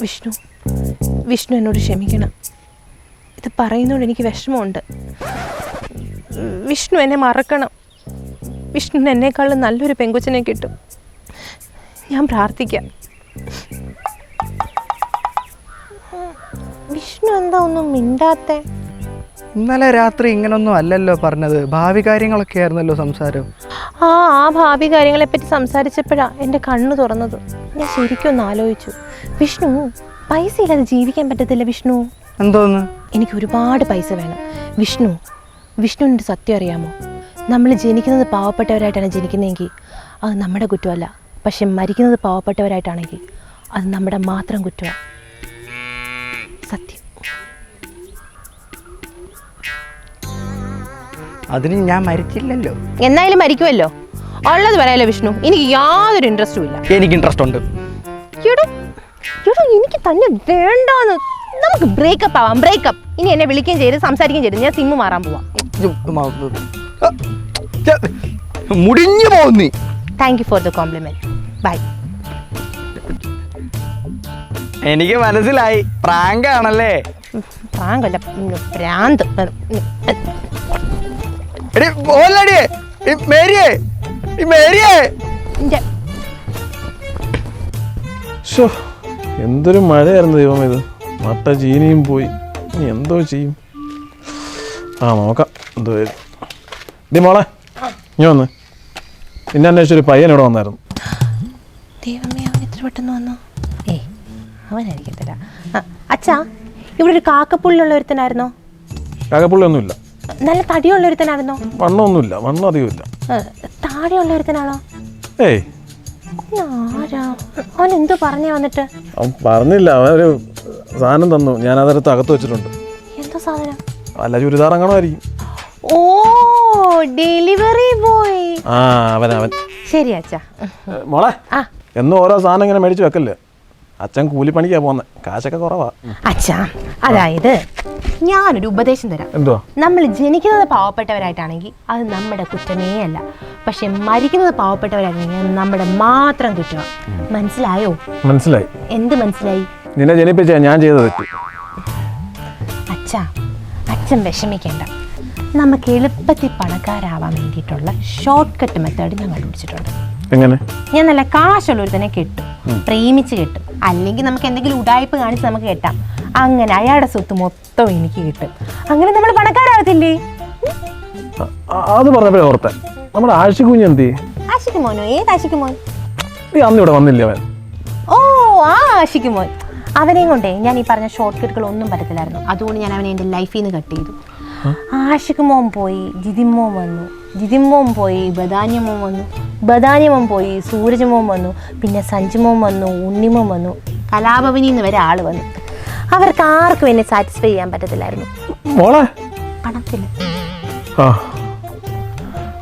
വിഷ്ണു. വിഷ്ണു എന്നോട് ക്ഷമിക്കണം. ഇത് പറയുന്നതുകൊണ്ട് എനിക്ക് വിഷമമുണ്ട്. വിഷ്ണു എന്നെ മറക്കണം. വിഷ്ണു എന്നെക്കാളും നല്ലൊരു പെങ്കുച്ചനെ കിട്ടും. ഞാൻ പ്രാർത്ഥിക്കാം. വിഷ്ണു എന്താ ഒന്നും മിണ്ടാത്തെ? ഇന്നലെ രാത്രി ഇങ്ങനൊന്നും അല്ലല്ലോ പറഞ്ഞത്. ഭാവി കാര്യങ്ങളൊക്കെ ആയിരുന്നല്ലോ സംസാരം. ആ ആ ഭാവി കാര്യങ്ങളെപ്പറ്റി സംസാരിച്ചപ്പോഴാ എന്റെ കണ്ണ് തുറന്നത്. ഞാൻ ശരിക്കും ഒന്ന് ആലോചിച്ചു. വിഷ്ണു പൈസ ഇല്ലാതെ ജീവിക്കാൻ പറ്റത്തില്ല വിഷ്ണു. എന്തോന്ന്? എനിക്ക് ഒരുപാട് പൈസ വേണം. വിഷ്ണു വിഷ്ണുവിന്റെ സത്യം അറിയാമോ? നമ്മൾ ജനിക്കുന്നത് പാവപ്പെട്ടവരായിട്ടാണ് ജനിക്കുന്നതെങ്കിൽ അത് നമ്മുടെ കുറ്റമല്ല. പക്ഷെ മരിക്കുന്നത് പാവപ്പെട്ടവരായിട്ടാണെങ്കിൽ അത് നമ്മുടെ മാത്രം കുറ്റമാണ്. സത്യം. അതിന് ഞാൻ മരിച്ചില്ലല്ലോ. എന്നായാലും മരിക്കുമല്ലോ. ഉള്ളത് പറയാലോ വിഷ്ണു? എനിക്ക് യാതൊരു ഇൻട്രസ്റ്റും ഇല്ല. എനിക്ക് ഇൻട്രസ്റ്റ് ഉണ്ട്. എടോ എനിക്ക് തന്നെ വേണ്ടാന്ന്. നമുക്ക് ബ്രേക്കപ്പ് ആവാം ബ്രേക്കപ്പ് ഇനി എന്നെ വിളിക്കുകയും ചെയ്ത് സംസാരിക്കുകയും ചെയ്ത് ഞാൻ സിമ്മ് മാറാൻ പോവാം. മുടിഞ്ഞു പോകുന്നു thank you for the compliment bye എനിക്ക് മനസ്സിലായി. പ്രാങ്ക് ആണല്ലേ? പ്രാങ്കല്ല അല്ല എടി ഓലടി. മേരിയേ. ഈ മേരിയേ. ഇന്റെ ശോ എന്തൊരു മഴയായിരുന്നു ദൈവം ഇത്. മട്ട ചീനിയും പോയി. ഇനി എന്തോ ചെയ്യും. ആ നോക്കാം. എന്തോ. ഡി മോളെ ഇനി വന്ന്. പിന്നെ അന്വേഷിച്ചൊരു പയ്യൻ ഇവിടെ വന്നായിരുന്നു. ദൈവമേ അവൻ എത്ര പെട്ടെന്ന് വന്നു? ഏ അവനായിരിക്കത്തില്ല. അച്ഛാ ഇവിടെ ഒരു കാക്കപ്പുള്ളിയുള്ള ഒരുത്തനായിരുന്നോ. കാക്കപ്പുള്ളിയൊന്നുമില്ല. നല്ല തടിയുള്ള ഒരുത്തനായിരുന്നോ. വണ്ണമൊന്നുമില്ല. വണ്ണം അധികമില്ല. താഴെയുള്ള ഒരുത്തനാണോ? ഏയ് അവൻ എന്തു പറഞ്ഞേ വന്നിട്ട്? അവൻ പറഞ്ഞില്ല. അവൻ ഒരു സാധനം തന്നു. ഞാൻ അതെടുത്ത് അകത്ത് വെച്ചിട്ടുണ്ട്. എന്തോ സാധനം? അല്ല ചുരിദാർ അങ്ങണമായിരിക്കും ഓ ഡെലിവറി ബോയ്. ആ അവൻ അവൻ. ശരി അച്ഛാ. മോളെ ആ. എന്നും ഓരോ സാധനം ഇങ്ങനെ മേടിച്ച് വെക്കല്ലേ? അച്ഛൻ കൂലിപ്പണിക്കാ പോകുന്നത് കാശൊക്കെ കുറവാ. അച്ഛാ അതായത് ഞാനൊരു ഉപദേശം തരാം. എന്തോ നമ്മൾ ജനിക്കുന്നത് പാവപ്പെട്ടവരായിട്ടാണെങ്കിൽ അത് നമ്മുടെ കുറ്റമേ അല്ല. പക്ഷെ മരിക്കുന്നത് പാവപ്പെട്ടവരാണെങ്കിൽ നമ്മുടെ മാത്രം കുറ്റം മനസ്സിലായോ? മനസ്സിലായി. എന്ത് മനസ്സിലായി? നിന്നെ ജനിപ്പിച്ച ഞാൻ ചെയ്തത് അച്ഛാ അച്ഛൻ വിഷമിക്കേണ്ട. നമുക്ക് എളുപ്പത്തിൽ പണക്കാരാവാൻ വേണ്ടിയിട്ടുള്ള ഷോർട്ട് കട്ട് മെത്തേഡ് ഞാൻ കണ്ടുപിടിച്ചിട്ടുണ്ട് എങ്ങനെ? ഞാൻ നല്ല കാശുള്ളൊരുത്തനെ കെട്ടും. പ്രേമിച്ച് കിട്ടും. അല്ലെങ്കിൽ നമുക്ക് എന്തെങ്കിലും ഉടായ്പ കാണിച്ച് നമുക്ക് കെട്ടാം. അങ്ങനെ അയാളുടെ സ്വത്ത് മൊത്തം എനിക്ക് കിട്ടും. അങ്ങനെ നമ്മൾ പണക്കാരാകത്തില്ലേ അത് പറഞ്ഞപ്പോഴേ നമ്മുടെ എന്ത് ആശിക്ക് മോനോ? ഏത് ആശിക്ക് മോൻ? നീ അന്ന് ഇവിടെ വന്നില്ല അവൻ? ഓ ആ ആശിക്ക് മോൻ. അവനെയും കൊണ്ടേ ഞാൻ ഈ പറഞ്ഞ ഷോർട്ട് കട്ടുകൾ ഒന്നും പറ്റത്തില്ലായിരുന്നു. അതുകൊണ്ട് ഞാൻ അവനെ എന്റെ ലൈഫിൽ നിന്ന് കട്ട് ചെയ്തു. ആഷിക് മോൻ പോയി ജിതിമോൻ വന്നു. ജിതിമോൻ പോയി ബദാന്യമോൻ വന്നു. ബദാന്യമോൻ പോയി സൂരജമോൻ വന്നു. പിന്നെ സഞ്ജുമോൻ വന്നു ഉണ്ണിമോൻ വന്നു. കലാഭവനിൽ നിന്ന് വരെ ആൾ വന്നു. അവർക്ക് ആർക്കും എന്നെ സാറ്റിസ്ഫൈ ചെയ്യാൻ പറ്റത്തില്ലായിരുന്നു. മോളെ? പണത്തിൽ ആ.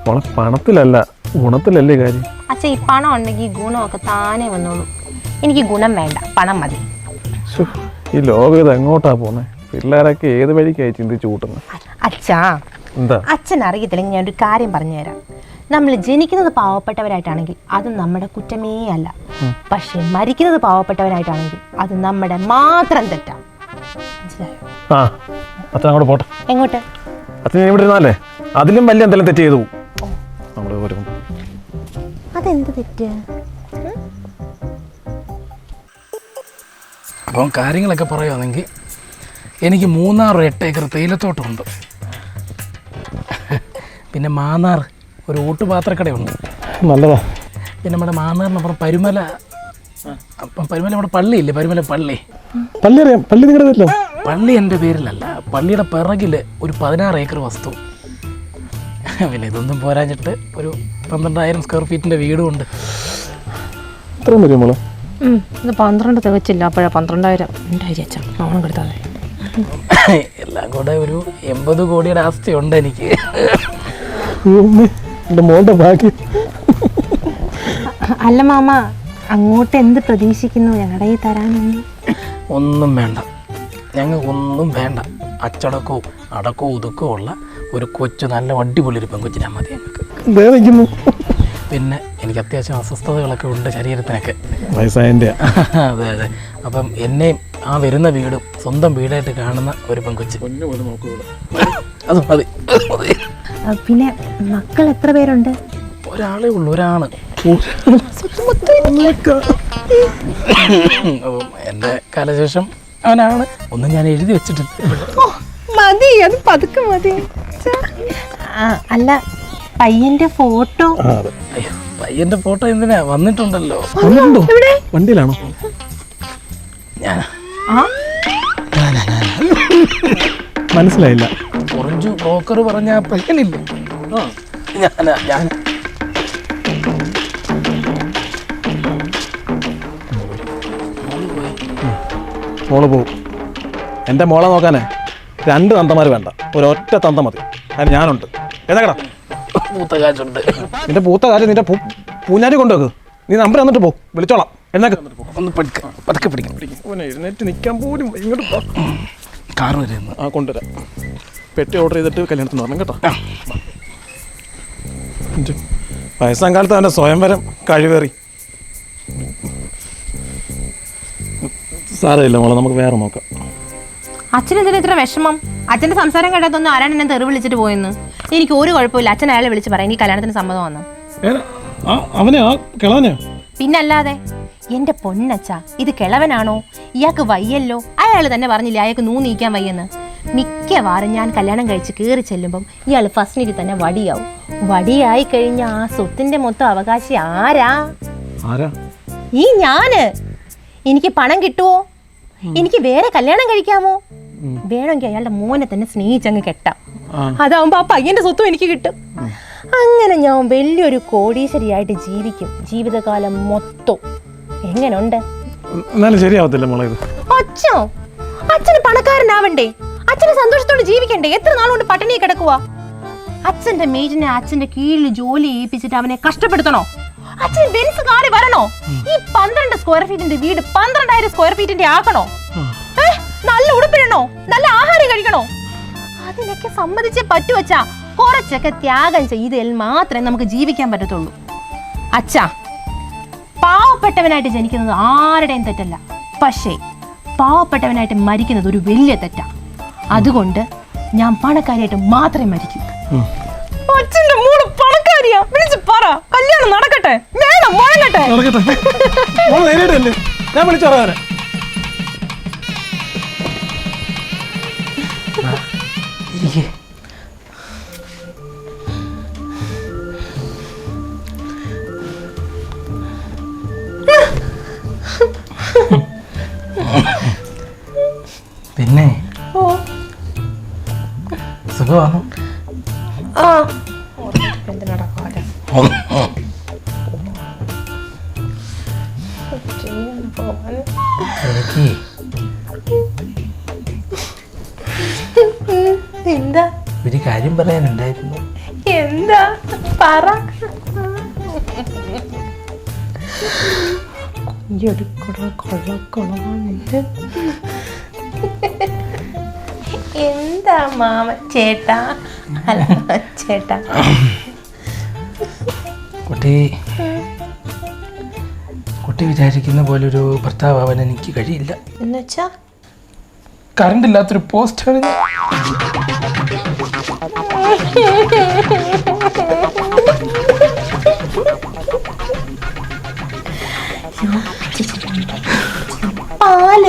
മോളെ പണത്തിലല്ല ഗുണത്തിലല്ലേ കാര്യം? അച്ഛ ഈ പണം ഉണ്ടെങ്കിൽ ഗുണമൊക്കെ താനേ വന്നോളൂ. എനിക്ക് ഗുണം വേണ്ട പണം മതി. ഈ ലോകം ഇത് എങ്ങോട്ടാ പോന്നെ? പിള്ളേരൊക്കെ ഏത് വഴിക്കായി ചിന്തിച്ചു കൂട്ടുന്നത് അച്ഛാ അച്ഛൻ അറിയത്തില്ലെങ്കിൽ ഞാൻ ഒരു കാര്യം പറഞ്ഞുതരാം. നമ്മൾ ജനിക്കുന്നത് പാവപ്പെട്ടവരായിട്ടാണെങ്കിൽ അത് നമ്മുടെ കുറ്റമേ അല്ല. പക്ഷെ മരിക്കുന്നത് പാവപ്പെട്ടവരായിട്ടാണെങ്കിൽ അത് നമ്മുടെ മാത്രം തെറ്റാ. മനസ്സിലായോ? ആ അച്ഛൻ അങ്ങോട്ട് പോട്ടെ. എങ്ങോട്ട്? അച്ഛൻ ഇവിടെ ഇരുന്നാലേ? അതിലും വലിയ എന്തെങ്കിലും തെറ്റ് ചെയ്തു. നമ്മൾ വരും അതെന്ത് തെറ്റ്? അപ്പം കാര്യങ്ങളൊക്കെ പറയുകയാണെങ്കിൽ എനിക്ക് മൂന്നാറ് എട്ട് ഏക്കർ തേയിലത്തോട്ടമുണ്ട്. പിന്നെ മാന്നാർ ഒരു ഓട്ടുപാത്രക്കടയുണ്ട് നല്ലതാ. പിന്നെ നമ്മുടെ മാന്നാറിനപ്പുറം പരുമല. അപ്പം പരുമല നമ്മുടെ പള്ളിയില്ലേ? പരുമല പള്ളി. പള്ളി അറിയാം. പള്ളി നിങ്ങളുടെ പേരിലോ പള്ളി എന്റെ പേരിലല്ല. പള്ളിയുടെ പിറകിൽ ഒരു പതിനാറ് ഏക്കർ വസ്തു. പിന്നെ ഇതൊന്നും പോരാഞ്ഞിട്ട് ഒരു പന്ത്രണ്ടായിരം സ്ക്വയർ ഫീറ്റിന്റെ വീടും ഉണ്ട് ഇത്രയും വരും മോളെ. ഇത് പന്ത്രണ്ട് തികച്ചില്ല. അപ്പോഴാ പന്ത്രണ്ടായിരം. ഉണ്ടായി അച്ഛൻ ഓണം കൊടുത്താതെ എല്ലാം കൂടെ ഒരു എൺപത് കോടിയുടെ ആസ്തി ഉണ്ട് എനിക്ക്. എന്റെ മോളുടെ ബാക്കി അല്ല മാമ അങ്ങോട്ട് എന്ത് പ്രതീക്ഷിക്കുന്നു? ഞങ്ങളുടെ ഈ തരാനൊന്നും. ഒന്നും വേണ്ട. ഞങ്ങൾക്കൊന്നും വേണ്ട. അച്ചടക്കവും അടക്കവും ഒതുക്കവും ഉള്ള ഒരു കൊച്ചു നല്ല അടിപൊളി ഒരു പെൺകൊച്ചിനാ മതി ഞങ്ങൾക്ക്. പിന്നെ എനിക്ക് അത്യാവശ്യം അസ്വസ്ഥതകളൊക്കെ ഉണ്ട് ശരീരത്തിനൊക്കെ. വയസ്സായതിന്റെ അതെ അതെ. അപ്പം എന്നെയും ആ വരുന്ന വീടും സ്വന്തം വീടായിട്ട് കാണുന്ന ഒരു പെൺകൊച്ച്. അത് മതി. അത് മതി. ആ, പിന്നെ മക്കൾ എത്ര പേരുണ്ട്? ഒരാളേ ഉള്ളൂ ഒരാണ്. എന്റെ എന്റെ കാലശേഷം അവനാണ്. ഒന്നും ഞാൻ എഴുതി വെച്ചിട്ടില്ല. മതി അത് പതുക്കെ മതി. അല്ല പയ്യന്റെ ഫോട്ടോ. പയ്യന്റെ ഫോട്ടോ എന്തിനാ? വന്നിട്ടുണ്ടല്ലോ. വണ്ടിയിലാണോ? ഞാനാ. മനസ്സിലായില്ല. ഓറഞ്ചു ബ്രോക്കർ പറഞ്ഞ ആ. പയ്യനില്ലേ ഞാനാ. ഞാൻ മോൾ പോവും എന്റെ മോളെ നോക്കാനേ രണ്ട് തന്തമാർ വേണ്ട. ഒരൊറ്റ തന്ത മതി. അതിന് ഞാനുണ്ട്. എന്നേക്കടാ മൂത്ത കാശുണ്ട്. നിന്റെ പൂത്ത കാര്യം നിന്റെ പൂഞ്ഞാരി കൊണ്ടുവെക്ക്. നീ നമ്പർ തന്നിട്ട് പോ. വിളിച്ചോളാം. എന്നാ ഒന്ന് പഠിക്കാം. പതുക്കെ പിടിക്കാം. എഴുന്നേറ്റ് നിൽക്കാൻ പോലും ഇങ്ങോട്ട്. കാർ വരുന്നു ആ കൊണ്ടുവരാം. പെട്ടി ഓർഡർ ചെയ്തിട്ട് കല്യാണത്തിന് വരണം കേട്ടോ. വയസ്സാം കാലത്ത് അവന്റെ സ്വയംവരം കഴിവേറി. സാരമില്ല മോളെ നമുക്ക് വേറെ നോക്കാം. അച്ഛനെന്തിനാ ഇത്ര വിഷമം? അച്ഛന്റെ സംസാരം കേട്ടതൊന്നും ആരാണ് എന്നെ തെറി വിളിച്ചിട്ട് പോയെന്ന്? എനിക്ക് ഒരു കുഴപ്പമില്ല അച്ഛൻ അയാളെ വിളിച്ച് പറയാം. ഈ കല്യാണത്തിന് സമ്മതം വന്നു അവനെ ആ കിളവനെ? പിന്നല്ലാതെ എന്റെ പൊന്നച്ച ഇത് കിളവനാണോ? ഇയാൾക്ക് വയ്യല്ലോ. അയാൾ തന്നെ പറഞ്ഞില്ലേ അയാൾക്ക് നൂ നീക്കാൻ വയ്യെന്ന്. മിക്കവാറും ഞാൻ കല്യാണം കഴിച്ച് കയറി ചെല്ലുമ്പം ഇയാൾ ഫസ്റ്റ് തന്നെ വടിയാവും. വടിയായി കഴിഞ്ഞ ആ സ്വത്തിന്റെ മൊത്തം അവകാശി ആരാ? ആരാ? ഈ ഞാൻ. എനിക്ക് പണം കിട്ടുമോ എനിക്ക് വേറെ കല്യാണം കഴിക്കാമോ? വേണമെങ്കിൽ അയാളുടെ മോനെ തന്നെ സ്നേഹിച്ചങ്ങ് കെട്ടാം. അതാവുമ്പോ ആ പയ്യന്റെ സ്വത്തും എനിക്ക് കിട്ടും. അങ്ങനെ ഞാൻ വലിയൊരു കോടീശ്വരിയായിട്ട് ജീവിക്കും. ജീവിതകാലം മൊത്തം. എങ്ങനുണ്ട്? എന്നാലും ശരിയാവത്തില്ല മോളെ ഇത്. അച്ഛോ അച്ഛന് പണക്കാരനാവണ്ടേ? അച്ഛന് സന്തോഷത്തോടെ ജീവിക്കണ്ടേ? എത്ര നാളുകൊണ്ട് പട്ടിണി കിടക്കുക അച്ഛന്റെ മേജിനെ അച്ഛന്റെ കീഴിൽ ജോലി ഏൽപ്പിച്ചിട്ട് അവനെ കഷ്ടപ്പെടുത്തണോ? അച്ഛൻ ബെൻസ് കാറി വരണോ? ഈ പന്ത്രണ്ട് സ്ക്വയർ ഫീറ്റിന്റെ വീട് പന്ത്രണ്ടായിരം സ്ക്വയർ ഫീറ്റിന്റെ ആക്കണോ? നല്ല ഉടുപ്പിടണോ? നല്ല ആഹാരം കഴിക്കണോ? അതിനൊക്കെ സമ്മതിച്ചേ പറ്റൂ കുറച്ചൊക്കെ ത്യാഗം ചെയ്താൽ മാത്രമേ നമുക്ക് ജീവിക്കാൻ പറ്റത്തുള്ളൂ. അച്ഛാ പാവപ്പെട്ടവനായിട്ട് ജനിക്കുന്നത് ആരുടെയും തെറ്റല്ല. പക്ഷേ പാവപ്പെട്ടവനായിട്ട് മരിക്കുന്നത് ഒരു വലിയ തെറ്റാ. അതുകൊണ്ട് ഞാൻ പണക്കാരിയായിട്ട് മാത്രമേ മരിക്കൂ. അച്ഛന്റെ മോൾ പണക്കാരിയാ. വിളിച്ച് പറ. കല്യാണം നടക്കട്ടെ? വേണം മുഴങ്ങട്ടെ നടക്കട്ടെ. ഞാൻ വിളിച്ചോറാ ഇരിക്കേ. സുഖമാണോ ആ. എനിക്ക് എന്താ? ഒരു കാര്യം പറയാനുണ്ടായിരുന്നു. എന്താ? പറ. എന്താ മാമ ചേട്ടാ. ചേട്ടാ. കുട്ടി കുട്ടി വിചാരിക്കുന്ന പോലെ ഒരു ഭർത്താവ് ആവാൻ എനിക്ക് കഴിയില്ല. എന്നുവെച്ചാ? കറണ്ട് ഇല്ലാത്തൊരു ഞാൻ. പാൽ.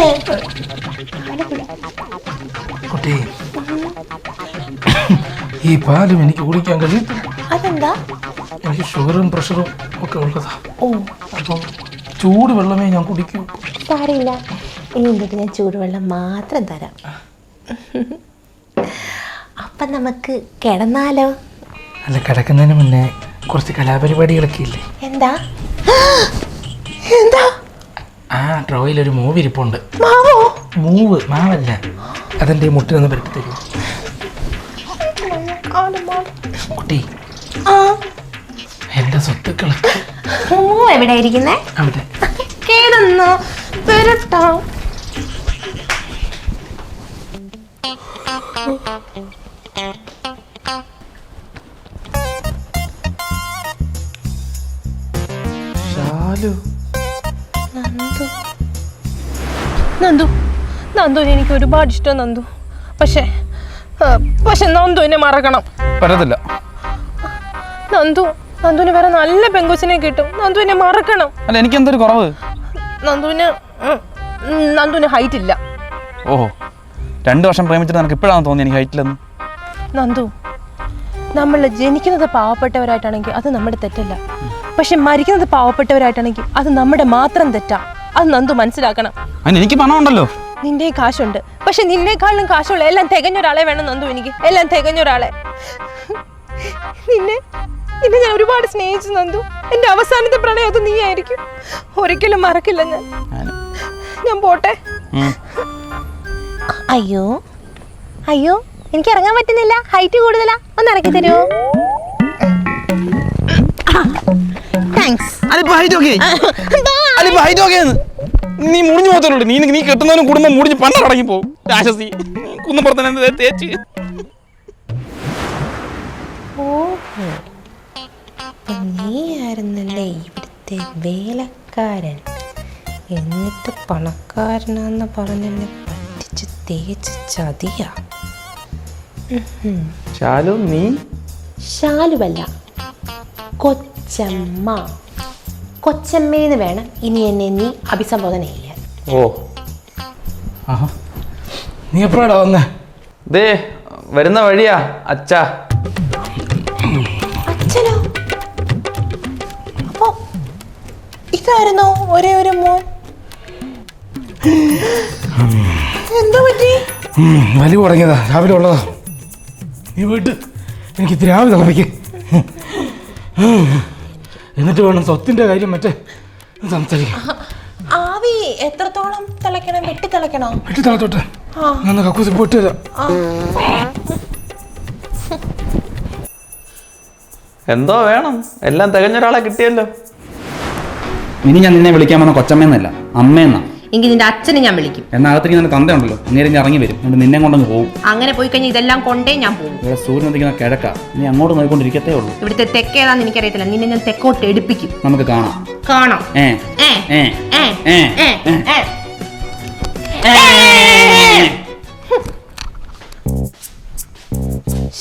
കുട്ടി ഈ പാലും എനിക്ക് കുടിക്കാൻ കഴിയത്തില്ല. അതെന്താ? എനിക്ക് ഷുഗറും പ്രഷറും ഒക്കെ ഉള്ളതാ ഓ. അപ്പം ചൂട് വെള്ളമേ ഞാൻ കുടിക്കൂ. സാരമില്ല. ഇനി എന്നിട്ട് ഞാൻ ചൂടുവെള്ളം മാത്രം തരാം. അപ്പം നമുക്ക് കിടന്നാലോ? അല്ല കിടക്കുന്നതിന് മുന്നേ കുറച്ച് കലാപരിപാടികളൊക്കെ ഇല്ലേ? എന്താ? എന്താ? ആ ഡ്രോയിൽ ഒരു മൂവ്? ഇരിപ്പുണ്ട് മാവോ മൂവ് മാവല്ല. അതെന്റെ ഈ മുട്ടിനൊന്ന് പരട്ടി തരുമോ ആ. എന്റെ സ്വത്തുക്കളൊക്കെ മൂവ് എവിടെ ഇരിക്കുന്നേ അവിടെ. കിടന്നു. വരട്ടോ. ശാലു നന്ദു. നന്ദു. നന്ദുവിനെ എനിക്ക് ഒരുപാട് ഇഷ്ടം നന്ദു. പക്ഷേ പക്ഷെ നന്ദു എന്നെ മറക്കണം. പറ്റത്തില്ല. നന്ദു. നന്ദുവിന് വേറെ നല്ല പെങ്കുച്ചിനെ കിട്ടും. നന്ദു എന്നെ മറക്കണം. അല്ല എനിക്ക് എന്തൊരു കുറവ്? നന്ദുവിന് നന്ദുവിന് ഹൈറ്റ് ഇല്ല. ഓ രണ്ട് വർഷം പ്രേമിച്ചിട്ട് നിനക്ക് ഇപ്പോഴാണ് തോന്നി എനിക്ക് ഹൈറ്റിലെന്ന് നന്ദു നമ്മൾ ജനിക്കുന്നത് പാവപ്പെട്ടവരായിട്ടാണെങ്കിൽ അത് നമ്മുടെ തെറ്റല്ല. പക്ഷെ മരിക്കുന്നത് പാവപ്പെട്ടവരായിട്ടാണെങ്കിൽ അത് നമ്മുടെ മാത്രം തെറ്റാ. അത് നന്ദു മനസ്സിലാക്കണം. എനിക്ക് പണം ഉണ്ടല്ലോ നിന്റെ കാശുണ്ട്. പക്ഷെ നിന്നെക്കാളും കാശുള്ള എല്ലാം തികഞ്ഞ ഒരാളെ വേണം നന്ദു എനിക്ക്. എല്ലാം തികഞ്ഞ ഒരാളെ. നിന്നെ നിന്നെ ഞാൻ ഒരുപാട് സ്നേഹിച്ചു നന്ദു. എന്റെ അവസാനത്തെ പ്രണയം അത് നീ ആയിരിക്കും ഒരിക്കലും മറക്കില്ല ഞാൻ. ഞാൻ പോട്ടെ. അയ്യോ. അയ്യോ എനിക്ക് ഇറങ്ങാൻ പറ്റുന്നില്ല. ഹൈറ്റ് കൂടുതലാ. ഒന്ന് ഇറക്കി തരുമോ താങ്ക്സ് അതിപ്പോ ഹൈറ്റ് ഓക്കെ അതിപ്പോ ഹൈറ്റ് ഓക്കെ നീ മുടിഞ്ഞു പോകത്തുള്ളൂ. നീ നീ കെട്ടുന്നവനും കുടുംബം മുടിഞ്ഞ് പണ്ടടങ്ങി പോകും. കുന്നപ്പുറത്തന്നെ തേച്ച്. നീയായിരുന്നല്ലേ ഇവിടുത്തെ വേലക്കാരൻ? എന്നിട്ട് പണക്കാരനാന്ന് പറഞ്ഞെന്നെ പറ്റിച്ച് തേച്ച് ചതിയാ. ശാലു നീ? ശാലുവല്ല കൊച്ചമ്മ. കൊച്ചമ്മേന്ന് വേണം ഇനി എന്നെ നീ അഭിസംബോധന ചെയ്യാൻ. ഓ. ആഹാ. നീ എപ്പോഴാടാ വന്നേ? ദേ വരുന്ന വഴിയാ അച്ഛാ. ഇതായിരുന്നോ ഒരേ ഒരു മോൻ. എന്താ പറ്റി? വലി തുടങ്ങിയതാ രാവിലെ ഉള്ളതാ. നീ പോയിട്ട് എനിക്ക് ഇത്തിരി ആവി തിളപ്പിക്ക്. എന്നിട്ട് വേണം സ്വത്തിന്റെ കാര്യം മറ്റേ സംസാരിക്കാം ആവി എത്രത്തോളം തിളയ്ക്കണം? വെട്ടി തിളയ്ക്കണോ? വെട്ടി തിളത്തോട്ടെ ഞാൻ കക്കൂസിൽ പോയിട്ട് വരാം. എന്തോ വേണം. എല്ലാം തികഞ്ഞ ഒരാളെ കിട്ടിയല്ലോ. ഇനി ഞാൻ നിന്നെ വിളിക്കാൻ വന്ന കൊച്ചമ്മയെന്നല്ല അമ്മയെന്നാ എങ്കിൽ നിന്റെ അച്ഛനെ ഞാൻ വിളിക്കും. എന്നാ അകത്തേക്ക് നിന്റെ തന്തയുണ്ടല്ലോ നേരെ ഞാൻ ഇറങ്ങി വരും എന്നിട്ട് നിന്നെ കൊണ്ടങ്ങ് പോകും അങ്ങനെ പോയി കഴിഞ്ഞാൽ ഇതെല്ലാം കൊണ്ടേ ഞാൻ പോകും ഇവിടെ സൂര്യൻ ഉദിക്കുന്ന കിഴക്ക നീ അങ്ങോട്ട് നോക്കിക്കൊണ്ടിരിക്കത്തേ ഉള്ളൂ. ഇവിടുത്തെ തെക്കേതാന്ന് എനിക്കറിയത്തില്ല നിന്നെ ഞാൻ തെക്കോട്ട് എടുപ്പിക്കും. നമുക്ക് കാണാം. കാണാം. ഏ ഏ, ഏ ഏ, ഏ ഏ, ഏ.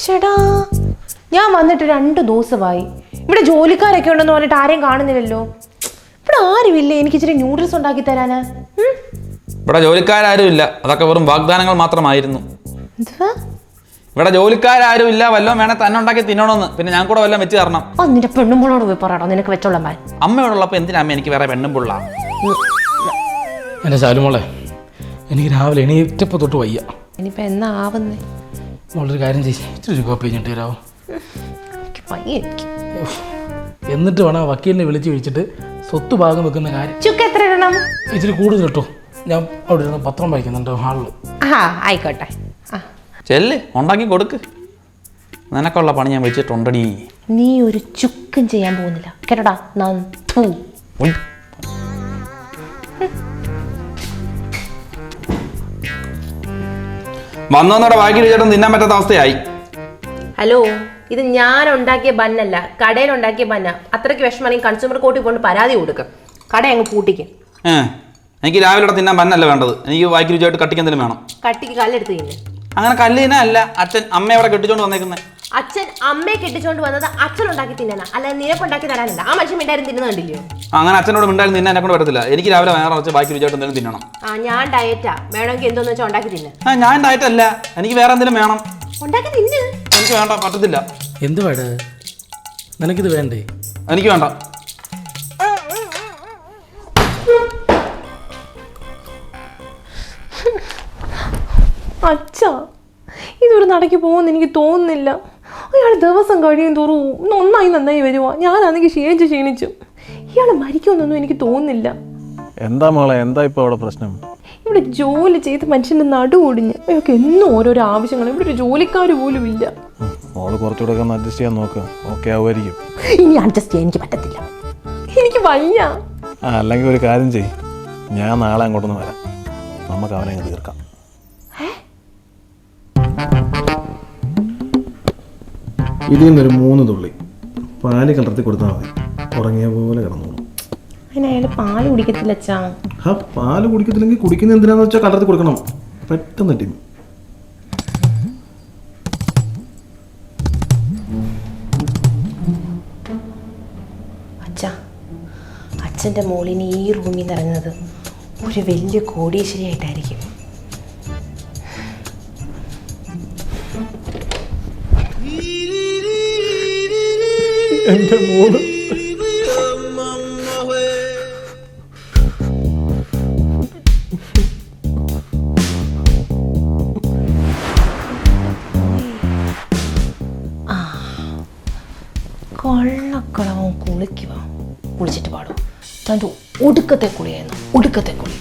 ഷെടാ ഞാൻ വന്നിട്ട് രണ്ട് ദിവസമായി. ഇവിടെ ജോലിക്കാരൊക്കെ ഉണ്ടെന്ന് പറഞ്ഞിട്ട് ആരെയും കാണുന്നില്ലല്ലോ. ഇവിടെ ആരുമില്ലേ എനിക്ക് ഇച്ചിരി ന്യൂഡിൽസ് ഉണ്ടാക്കി തരാന്? ഇവിടെ ജോലിക്കാരും ഇല്ല അതൊക്കെ വെറും വാഗ്ദാനങ്ങൾ മാത്രമായിരുന്നു. ഇവിടെ ജോലിക്കാരും ഇല്ല വല്ലതും വേണേ തന്നെ ഉണ്ടാക്കി തിന്നണമെന്ന് പിന്നെ ഞാൻ കൂടെ വല്ലതും വെച്ച് തരണം. ഓ നിന്റെ പെണ്ണുമ്പോളോട് പോയി പറയണോ? നിനക്ക് വെച്ചോളാൻ പാൻ അമ്മയോടുള്ളപ്പോൾ എന്തിനാ അമ്മ എനിക്ക് വേറെ പെണ്ണും എന്റെ ശാലുമോളെ എനിക്ക് രാവിലെ എണീറ്റപ്പോ തൊട്ട് വയ്യ. ഇനിയിപ്പോ എന്നാ ആവുന്നേ? മോളൊരു കാര്യം ചെയ്യ്. ഇച്ചിരി ഒരു കോപ്പി കഴിഞ്ഞിട്ട് തരാമോ എനിക്ക് എന്നിട്ട് വേണം വക്കീലിനെ വിളിച്ച് വിളിച്ചിട്ട് സ്വത്ത് ഭാഗം വെക്കുന്ന കാര്യം. ചുക്ക് എത്ര ഇടണം? ഇച്ചിരി കൂടുതൽ കിട്ടും ഞാൻ അവിടെ ഇരുന്ന് പത്രം വായിക്കുന്നുണ്ട് ഹാളിൽ. ആ ആയിക്കോട്ടെ. ആ. ചെല്ല് ഉണ്ടാക്കി കൊടുക്ക്. നിനക്കുള്ള പണി ഞാൻ വെച്ചിട്ടുണ്ടടി. നീ ഒരു ചുക്കും ചെയ്യാൻ പോകുന്നില്ല. കേട്ടോടാ നന്ദു ഉയ്. വന്നോന്നോടെ ബാക്കി ചേട്ടൻ തിന്നാൻ പറ്റാത്ത അവസ്ഥയായി. ഹലോ. ഇത് ഞാൻ ഉണ്ടാക്കിയ ബന്നല്ല കടയിൽ ഉണ്ടാക്കിയ ബന്ന. അത്രയ്ക്ക് വിഷമാണെങ്കിൽ കൺസ്യൂമർ കോർട്ടിൽ കൊണ്ട് പരാതി കൊടുക്കും. കട അങ്ങ് പൂട്ടിക്കും. എനിക്ക് രാവിലെ തിന്നാൻ ബന്നല്ല വേണ്ടത്. എനിക്ക് ബാക്കി രുചിയായിട്ട് കട്ടിക്ക് എന്തെങ്കിലും വേണം. കട്ടിക്ക് കല്ലെടുത്ത് തിന്നെ. അങ്ങനെ കല്ലിനെ അല്ല അച്ഛൻ അമ്മ അവിടെ കെട്ടിച്ചോണ്ട് വന്നേക്കുന്നത് അച്ഛൻ അമ്മയെ കെട്ടിച്ചോണ്ട് വന്നത് അച്ഛൻ ഉണ്ടാക്കി തിന്നാനാ. അല്ല നിനക്കുണ്ടാക്കി തരാനല്ല. ആ മനുഷ്യൻ മിണ്ടാരും തിന്നുന്ന കണ്ടില്ലയോ അങ്ങനെ അച്ഛനോട് മിണ്ടായി തിന്നാൻ എന്നെ കൊണ്ട് പറ്റത്തില്ല എനിക്ക് രാവിലെ വേറെ വെച്ച് ബാക്കി രുചിയായിട്ട് എന്തെങ്കിലും തിന്നണം. ആ ഞാൻ ഡയറ്റാ വേണമെങ്കിൽ എന്തോന്ന് വെച്ചാൽ ഉണ്ടാക്കി തിന്നാ. ഞാൻ ഡയറ്റല്ല എനിക്ക് വേറെ എന്തെങ്കിലും വേണം. ഉണ്ടാക്കി എനിക്ക് വേണ്ട പറ്റത്തില്ല. എന്ത് വേട നിനക്കിത് വേണ്ടേ? എനിക്ക് വേണ്ട. അച്ഛാ ഇതൊരു നടക്ക് പോകുമെന്ന് എനിക്ക് തോന്നുന്നില്ല. അയാൾ ദിവസം കഴിയും തോറും നന്നായി നന്നായി വരുവാ. ഞാനാണെങ്കിൽ ക്ഷീണിച്ച് ക്ഷീണിച്ചു. ഇയാൾ മരിക്കുമെന്നൊന്നും എനിക്ക് തോന്നുന്നില്ല. എന്താ മോളെ എന്താ ഇപ്പോൾ അവിടെ പ്രശ്നം? ഇവിടെ ജോലി ചെയ്ത് മനുഷ്യന്റെ നടുവൊടിഞ്ഞ് അയാൾക്ക് എന്നും ഓരോരോ ആവശ്യങ്ങൾ ഇവിടെ ഒരു ജോലിക്കാർ പോലും ഇല്ല. മോൾ കുറച്ചുകൂടെ ഒന്ന് അഡ്ജസ്റ്റ് ചെയ്യാൻ നോക്ക്. ഓക്കെ ആവുമായിരിക്കും. ഇനി അഡ്ജസ്റ്റ് ചെയ്യാൻ എനിക്ക് പറ്റത്തില്ല. എനിക്ക് വയ്യ. ആ അല്ലെങ്കിൽ ഒരു കാര്യം ചെയ്യ്. ഞാൻ നാളെ അങ്ങോട്ടൊന്ന് വരാം. നമുക്ക് അവനെ അങ്ങ് തീർക്കാം. ഇതിൽ നിന്നൊരു മൂന്ന് തുള്ളി. പാൽ കലർത്തി കൊടുത്താൽ മതി. ഉറങ്ങിയ പോലെ കിടന്നോളും. അതിന് അയാൾ പാൽ കുടിക്കത്തില്ല അച്ഛാ. ആ പാൽ കുടിക്കത്തില്ലെങ്കിൽ കുടിക്കുന്ന എന്തിനാന്ന് വെച്ചാൽ കലർത്തി കൊടുക്കണം. പെട്ടെന്ന് ടീം അച്ഛാ അച്ഛന്റെ മോളിന് ഈ റൂമിൽ നിന്ന് ഇറങ്ങുന്നത് ഒരു വലിയ കോടീശ്വരിയായിട്ടായിരിക്കും. എന്റെ മോൾ ഒടുക്കത്തെ കുളിയായിരുന്നു ഒടുക്കത്തെ കുളി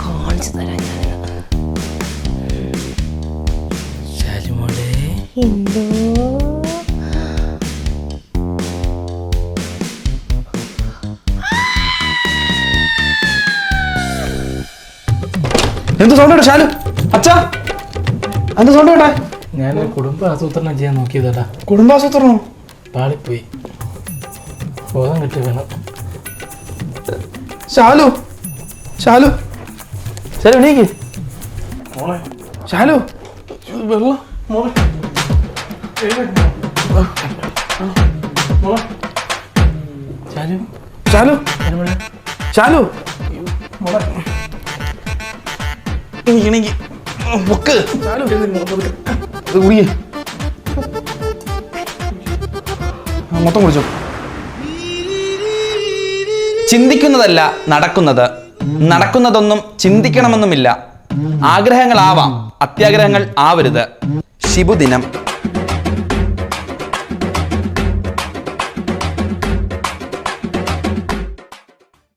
കാണിച്ചു തരാൻ ഞാൻ. എന്തോ? എന്ത് സൗണ്ട് അച്ഛാ. എന്ത് സൗണ്ട് കേട്ടാ ഞാൻ കുടുംബ ആസൂത്രണം ചെയ്യാൻ നോക്കിയതാടാ. കുടുംബാസൂത്രണോ? പാളിപ്പോയി. ബോധം കിട്ടി വേണം. ഷാലു ഷാലു ഷാലു എണീക്ക്. ഷാലു വെള്ളം. മോളെ. ശാലു. ഷാലു ഷാലു പൊക്ക്. ഷാലു മൊത്തം കുടിച്ചോ. ചിന്തിക്കുന്നതല്ല നടക്കുന്നത്. നടക്കുന്നതൊന്നും ചിന്തിക്കണമെന്നുമില്ല. ആഗ്രഹങ്ങളാവാം. അത്യാഗ്രഹങ്ങൾ ആവരുത്. ശിബുദിനം.